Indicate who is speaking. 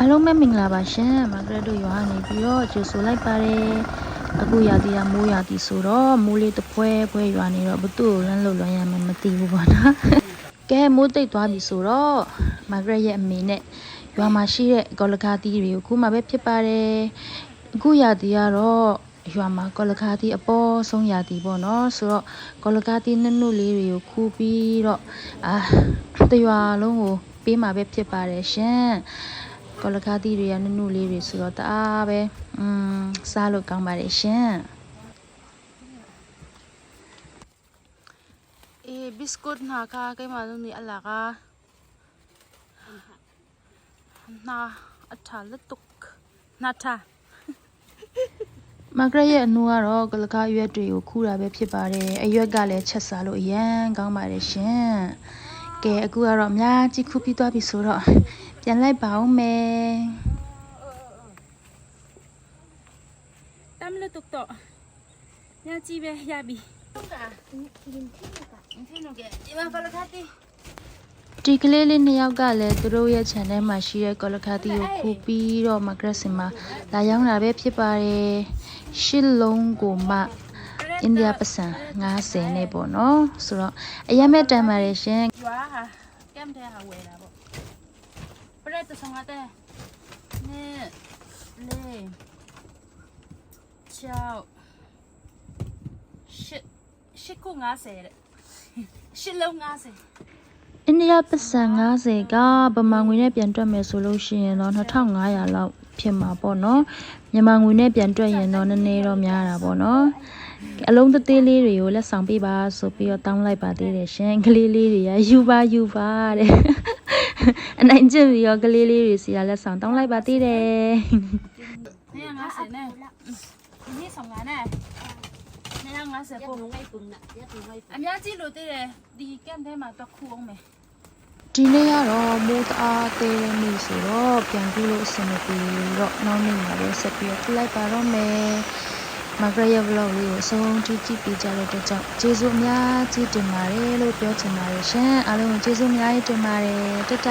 Speaker 1: အားလုံးပဲမင်္ဂလာပါရှင်မဂရက်တို့ရွာနေပြီးတော့ကြိုဆိုလိုက်ပါတယ်အခုရာသီကမိုးရာသီဆိုတော့မိုးလေးတစ်ဖွဲဖွဲရွာနေတော့ဘသူ့ကိုလမ်းလို့လွန်ရမှမသိဘူးပေါ့နော်ကဲမိုးတိတ်သွားပြီဆိုတော့မဂရက်ရဲ့အမေနဲ့ရွာမှာရှိတဲ့ကော်လကာသီးတွေကိုခုမှပဲဖြစ်ပါတယ်အခုရာသီကတော့ရွာမှာကော်လကာသီးအပေါ်ဆုံးရာသီပေါ့နော်ဆိုတော့ကော်လကာသီးနုနုလေးတွေကိုခူးပြီးတော့အာတရွာလုံးကိုပေးမှာပဲဖြစ်ပါတယ်ရှင် ကော်လကားသီးတွေကနုနုလေးတွေဆိုတော့တအားပဲอืมစားလို့ကောင်းပါတယ်ရှင်အေးဘစ်ကုတ်နာကာကဲမှာလုံးနေအလာကနာအထာလက်တုကနာထာမဂရရဲ့အနူကတော့ကလကားရွက်တွေကိုခူးတာပဲဖြစ်ပါတယ်အရွက်ကလည်းချက်စားလို့အရန်ကောင်းပါတယ်ရှင်ကဲအခုကတော့အများကြီးခူးပြီးသွားပြီဆိုတော့ ပြန်လိုက်ပါဦးမယ်
Speaker 2: တမ်းလို့တုတ်တော့ညကြည့်ပဲရပြီတုတ်တာဒီလိုကဒီမှာကလခတ်တီ
Speaker 1: ဒီကလေးလေးနှစ်ယောက်ကလည်းသူတို့ရဲ့ channel မှာရှိတဲ့ကော်လခါတီကိုခူပြီးတော့မဂရက်စင်မှာလာရောက်တာပဲဖြစ်ပါတယ်ရှစ်လုံးကိုမှအိန္ဒိယပစံ90နဲ့ပေါ့နော်ဆိုတော့အရင်မဲ့တန်ပါတယ်ရှင်
Speaker 2: ရွာဟာကမ်တဲ့ဟာဝယ်တာပေါ့ ပရက်တဆောင်တဲ့နေလေချောက်ရှစ်ရှစ်ကို90တဲ့ရှစ်လုံး90
Speaker 1: အိန္ဒိယပစံ90ကဗမာငွေနဲ့ပြန်တွက်မယ်ဆိုလို့ရှိရင်တော့2500လောက်ဖြစ်မှာပေါ့နော်မြန်မာငွေနဲ့ပြန်တွက်ရင်တော့နည်းနည်းတော့များတာပေါ့နော်အလုံးသေးသေးလေးတွေကိုလက်ဆောင်ပေးပါဆိုပြီးတော့တောင်းလိုက်ပါသေးတယ်ရှင်ကလေးလေးတွေကယူပါယူပါတဲ့ အနိုင်ကျင့်ပြီးတော့ကလေးလေးတွေစီကလက်ဆောင်တောင်းလိုက်ပါသေးတယ်
Speaker 2: နေ90နဲ့ဒီနေ့ဆောင်ငါနဲ့နေ90ပို့
Speaker 3: ngay cùng nè, rất là ngay
Speaker 2: အများကြီးလို့တည်တယ်ဒီကမ်ထဲမှာတော့ခူအောင်မယ်
Speaker 1: ဒီနေ့ကတော့မိုးတအားသေးတဲ့နေ့ဆိုတော့ပြန်ပြီးလို့အဆင်မပြေတော့နောက်နေ့မှာပဲဆက်ပြီးတော့ပြလိုက်ပါတော့မယ် မဂရရဲ့ vlog လေးကိုအဆုံးထိကြည့်ပေးကြတဲ့အတွက်ကြောင့်ကျေးဇူးအများကြီးတင်ပါတယ်လို့ပြောချင်ပါတယ်ရှင်အားလုံးကိုကျေးဇူးအများကြီးတင်ပါတယ်တတ